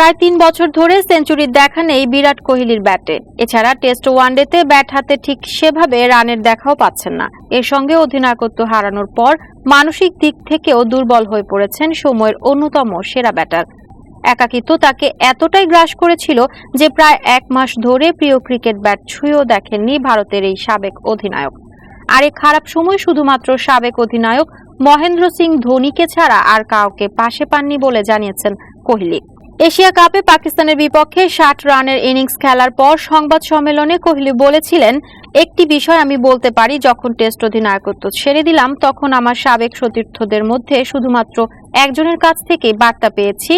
প্রায় তিন বছর ধরে সেঞ্চুরির দেখা নেই বিরাট কোহলির ব্যাটে। এছাড়া টেস্ট ওয়ানডেতে ব্যাট হাতে ঠিক সেভাবে রানের দেখাও পাচ্ছেন না। এর সঙ্গে অধিনায়কত্ব হারানোর পর মানসিক দিক থেকেও দুর্বল হয়ে পড়েছেন সময়ের অন্যতম সেরা ব্যাটার। একাকিত্ব তাকে এতটাই গ্রাস করেছিল যে প্রায় এক মাস ধরে প্রিয় ক্রিকেট ব্যাট ছুঁয়েও দেখেননি ভারতের এই সাবেক অধিনায়ক। আর এই খারাপ সময় শুধুমাত্র সাবেক অধিনায়ক মহেন্দ্র সিং ধোনিকে ছাড়া আর কাউকে পাশে পাননি বলে জানিয়েছেন কোহলি। এশিয়া কাপে পাকিস্তানের বিপক্ষে ষাট রানের ইনিংস খেলার পর সংবাদ সম্মেলনে কোহলি বলেছিলেন, একটি বিষয় আমি বলতে পারি, যখন টেস্ট অধিনায়কত্ব ছেড়ে দিলাম, তখন আমার সাবেক সতীর্থদের মধ্যে শুধুমাত্র একজনের কাছ থেকে বার্তা পেয়েছি,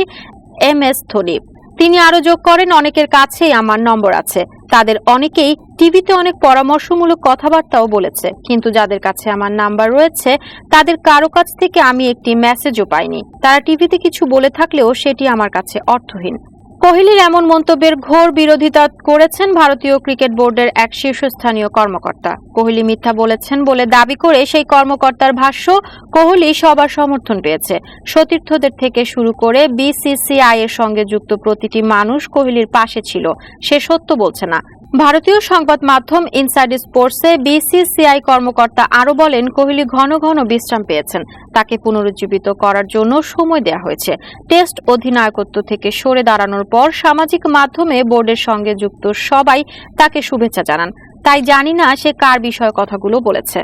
এম এস ধোনি। তিনি আরও যোগ করেন, অনেকের কাছেই আমার নম্বর আছে। তাদের অনেকেই টিভিতে অনেক পরামর্শমূলক কথাবার্তাও বলেছে। কিন্তু যাদের কাছে আমার নাম্বার রয়েছে, তাদের কারও কাছ থেকে আমি একটি মেসেজও পাইনি। তারা টিভিতে কিছু বলে থাকলেও সেটি আমার কাছে অর্থহীন। কোহলির এমন মন্তব্যের ঘোর বিরোধিতা করেছেন ভারতীয় ক্রিকেট বোর্ডের এক শীর্ষস্থানীয় কর্মকর্তা। কোহলি মিথ্যা বলেছেন বলে দাবি করে সেই কর্মকর্তার ভাষ্য, কোহলি সবার সমর্থন পেয়েছে। সতীর্থদের থেকে শুরু করে বিসিসিআই এর সঙ্গে যুক্ত প্রতিটি মানুষ কোহলির পাশে ছিল। সে সত্য বলছে না। ভারতীয় সংবাদ মাধ্যম ইনসাইড স্পোর্টসে বিসিসিআই কর্মকর্তা আরও বলেন, কোহলি ঘন ঘন বিশ্রাম পেয়েছেন। তাকে পুনরুজ্জীবিত করার জন্য সময় দেওয়া হয়েছে। টেস্ট অধিনায়কত্ব থেকে সরে দাঁড়ানোর পর সামাজিক মাধ্যমে বোর্ডের সঙ্গে যুক্ত সবাই তাকে শুভেচ্ছা জানান। তাই জানি না সে কার বিষয়ে কথাগুলো বলেছে।